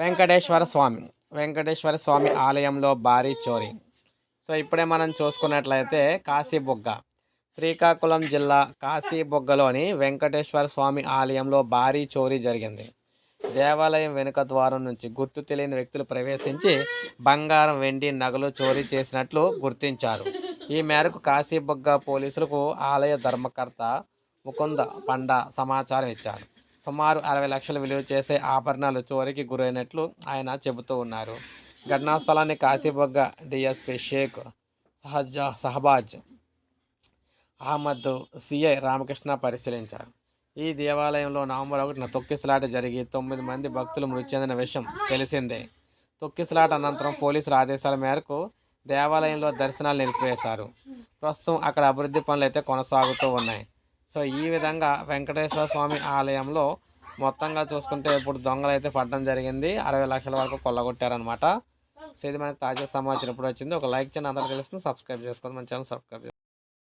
వెంకటేశ్వర స్వామి వెంకటేశ్వర స్వామి ఆలయంలో భారీ చోరీ. సో ఇప్పుడే మనం చూసుకున్నట్లయితే కాశీబుగ్గ శ్రీకాకుళం జిల్లా కాశీబుగ్గలోని వెంకటేశ్వర స్వామి ఆలయంలో భారీ చోరీ జరిగింది. దేవాలయం వెనుక ద్వారం నుంచి గుర్తు తెలియని వ్యక్తులు ప్రవేశించి బంగారం వెండి నగలు చోరీ చేసినట్లు గుర్తించారు. ఈ మేరకు కాశీబుగ్గ పోలీసులకు ఆలయ ధర్మకర్త ముకుంద పండ సమాచారం ఇచ్చారు. సుమారు అరవై లక్షల విలువ చేసే ఆభరణాలు చోరీకి గురైనట్లు ఆయన చెబుతూ ఉన్నారు. ఘటనా స్థలాన్ని కాశీబొగ్గ డిఎస్పి షేక్ సహజ సహబాజ్ అహ్మద్ సిఐ రామకృష్ణ పరిశీలించారు. ఈ దేవాలయంలో నవంబర్ ఒకటిన తొక్కిసలాట జరిగి తొమ్మిది మంది భక్తులు మృతి చెందిన విషయం తెలిసిందే. తొక్కిసలాట అనంతరం పోలీసుల ఆదేశాల మేరకు దేవాలయంలో దర్శనాలు నిలిపివేశారు. ప్రస్తుతం అక్కడ అభివృద్ధి పనులు అయితే కొనసాగుతూ ఉన్నాయి. సో ఈ విధంగా వెంకటేశ్వర స్వామి ఆలయంలో మొత్తంగా చూసుకుంటే ఇప్పుడు దొంగలు అయితే పడడం జరిగింది. అరవై లక్షల వరకు కొల్లగొట్టారనమాట సో ఇది మనకి తాజా సమాచారం. ఇప్పుడు వచ్చింది. ఒక లైక్ చేయండి. అందరికీ తెలుస్తుంది. సబ్స్క్రైబ్ చేసుకోండి. మన ఛానల్ సబ్స్క్రైబ్